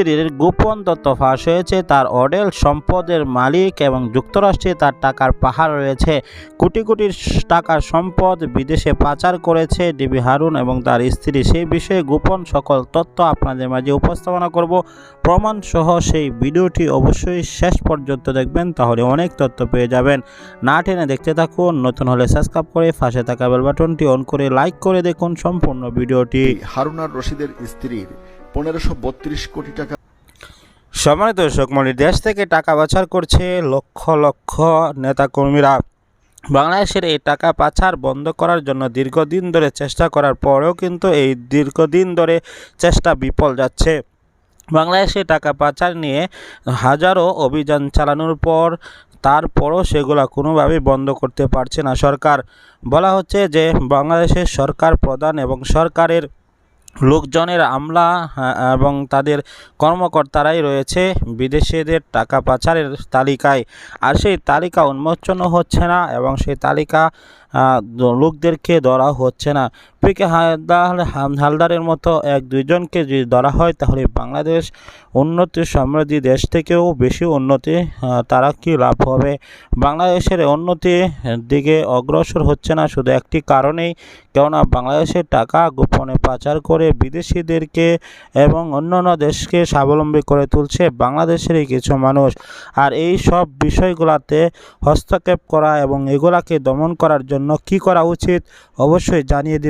স্ত্রীর গোপন তথ্য ফাঁস হয়েছে, তার অডেল সম্পদের মালিক এবং যুক্তরাষ্ট্রে তার টাকার পাহাড় রয়েছে। কোটি কোটি টাকার সম্পদ বিদেশে পাচার করেছে ডিবি হারুন এবং তার স্ত্রী। সেই বিষয়ে গোপন সকল তথ্য আপনাদের মাঝে উপস্থাপনা করব। প্রমাণ সহ সেই ভিডিওটি অবশ্যই শেষ পর্যন্ত দেখবেন, তাহলে অনেক তথ্য পেয়ে যাবেন। না টেনে দেখতে থাকুন, নতুন হলে সাবস্ক্রাইব করে পাশে থাকা বেল বাটনটি অন করে লাইক করে দেখুন সম্পূর্ণ ভিডিওটি। হারুনার রশিদের স্ত্রীর পনেরোশো কোটি টাকা সম্মানিত দর্শক মন্ডলী দেশ থেকে টাকা পাচার করছে লক্ষ লক্ষ নেতাকর্মীরা। বাংলাদেশের এই টাকা পাচার বন্ধ করার জন্য দীর্ঘদিন ধরে চেষ্টা করার পরেও কিন্তু এই দীর্ঘদিন ধরে চেষ্টা বিফল যাচ্ছে। বাংলাদেশে টাকা পাচার নিয়ে হাজারো অভিযান চালানোর পর তারপরও সেগুলো কোনোভাবেই বন্ধ করতে পারছে না সরকার। বলা হচ্ছে যে, বাংলাদেশের সরকার প্রধান এবং সরকারের লোকজনের আমলা হ্যাঁ, এবং তাদের কর্মকর্তারাই রয়েছে বিদেশিদের টাকা পাচারের তালিকায়। আর সেই তালিকা উন্মোচনও হচ্ছে না এবং সেই তালিকা লোকদেরকে ধরা হচ্ছে না। পিকে হালদার হালদারের মতো এক দুইজনকে যদি ধরা হয়, তাহলে বাংলাদেশ উন্নতি সমৃদ্ধি দেশ থেকেও বেশি উন্নতি তারা কি লাভ হবে? বাংলাদেশের উন্নতি দিকে অগ্রসর হচ্ছে না শুধু একটি কারণেই, কেননা বাংলাদেশের টাকা গোপনে পাচার করে বিদেশিদেরকে এবং অন্যান্য দেশকে স্বাবলম্বী করে তুলছে বাংলাদেশেরই কিছু মানুষ। আর এই সব বিষয়গুলোতে হস্তক্ষেপ করা এবং এগুলাকে দমন করার জন্য কি করা উচিত অবশ্যই জানিয়ে দেবে।